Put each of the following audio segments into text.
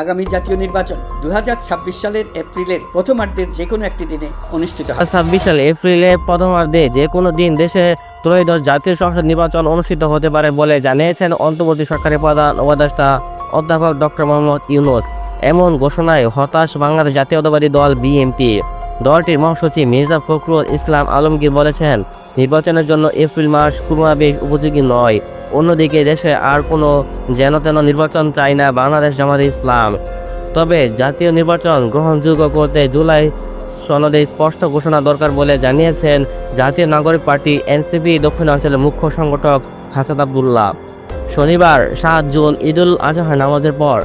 আগামী জাতীয় নির্বাচন দু হাজার ছাব্বিশ সালের এপ্রিলের প্রথমার্ধের যে কোনো একটি দিনে অনুষ্ঠিত হবে ছাব্বিশ সাল এপ্রিলে প্রথমার্ধে যে কোনো দিন দেশে ত্রয়োদশ জাতীয় সংসদ নির্বাচন অনুষ্ঠিত হতে পারে বলে জানিয়েছেন অন্তর্বর্তী সরকারের প্রধান উপদেষ্টা অধ্যাপক ডক্টর মোহাম্মদ ইউনুস। এমন ঘোষণায় হতাশ বাংলাদেশ জাতীয়তাবাদী দল বিএনপি। দলটির মহাসচিব মির্জা ফখরুল ইসলাম আলমগীর বলেছেন, নির্বাচনের জন্য এপ্রিল মাস কোনোভাবে উপযোগী নয়। অন্যদিকে দেশে আর কোনো যেন তেন নির্বাচন চায় না বাংলাদেশ জামাতে ইসলাম। তবে জাতীয় নির্বাচন গ্রহণযোগ্য করতে জুলাই সনদে স্পষ্ট ঘোষণা দরকার বলে জানিয়েছেন জাতীয় নাগরিক পার্টি এনসিপি দক্ষিণাঞ্চলের মুখ্য সংগঠক হাসান আবদুল্লাহ। শনিবার সাত জুন ঈদুল আজহা নামাজের পর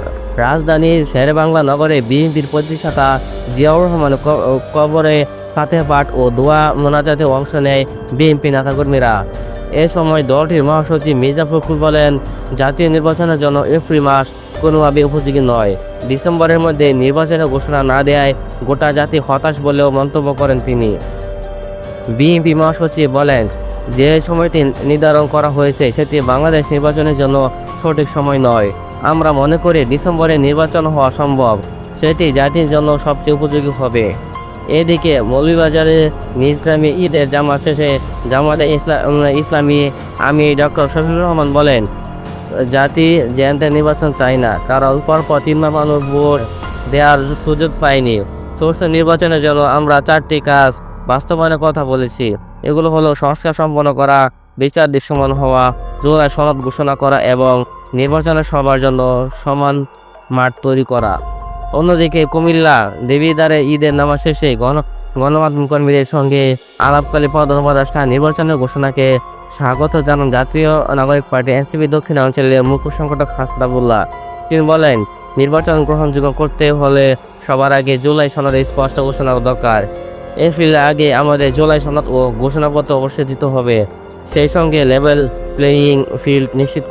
রাজধানীর শেরেবাংলা নগরে বিএনপির প্রতিষ্ঠাতা জিয়াউর রহমান কবরে ফাতে পাঠ ও দোয়া মোনাজাতে অংশ নেয় বিএনপি নেতাকর্মীরা। এ সময় দলটির মহাসচিব মির্জা ফখরুল বলেন, জাতীয় নির্বাচনের জন্য এপ্রিল মাস কোনোভাবে উপযোগী নয়। ডিসেম্বরের মধ্যে নির্বাচনের ঘোষণা না দেয় গোটা জাতি হতাশ বলেও মন্তব্য করেন তিনি। বিএনপি মহাসচিব বলেন, যে সময়টি নির্ধারণ করা হয়েছে সেটি বাংলাদেশ নির্বাচনের জন্য সঠিক সময় নয়। আমরা মনে করি ডিসেম্বরে নির্বাচন হওয়া সম্ভব। সেটি জাতির জন্য সবচেয়ে উপযোগী হবে। এদিকে মৌলভীবাজারে নিজ গ্রামে ঈদের জামাত শেষে জামাতে ইসলাম ইসলামী আমি ডক্টর শফিকুর রহমান বলেন, জাতি জেন্টের নির্বাচন চায় না, কারণ পরপর তিন মানুষ ভোট দেওয়ার সুযোগ পায়নি। সোর্স নির্বাচনের জন্য আমরা চারটি কাজ বাস্তবায়নের কথা বলেছি। এগুলো হলো সংস্কার সম্পন্ন করা, বিচার দৃশ্যমান হওয়া, জোড়ায় সনদ ঘোষণা করা এবং নির্বাচনের সবার জন্য সমান মাঠ তৈরি করা। অন্যদিকে কুমিল্লা দেবীদারে ঈদের নামাজ শেষে গণ গণমাধ্যম কর্মীদের সঙ্গে আলাপকালে প্রধান নির্বাচনের ঘোষণাকে স্বাগত জানান জাতীয় নাগরিক পার্টি এনসিপি দক্ষিণ অঞ্চলের মুখ্য সংগঠক হাসদাবুল্লাহ তিনি বলেন, নির্বাচন গ্রহণযোগ্য করতে হলে সবার আগে জুলাই সনদে স্পষ্ট ঘোষণা দরকার। এপ্রিলের আগে আমাদের জুলাই সনদ ও ঘোষণাপত্র অবশ্যই দিতে হবে। সেই সঙ্গে লেভেল প্লেয়িং ফিল্ড নিশ্চিত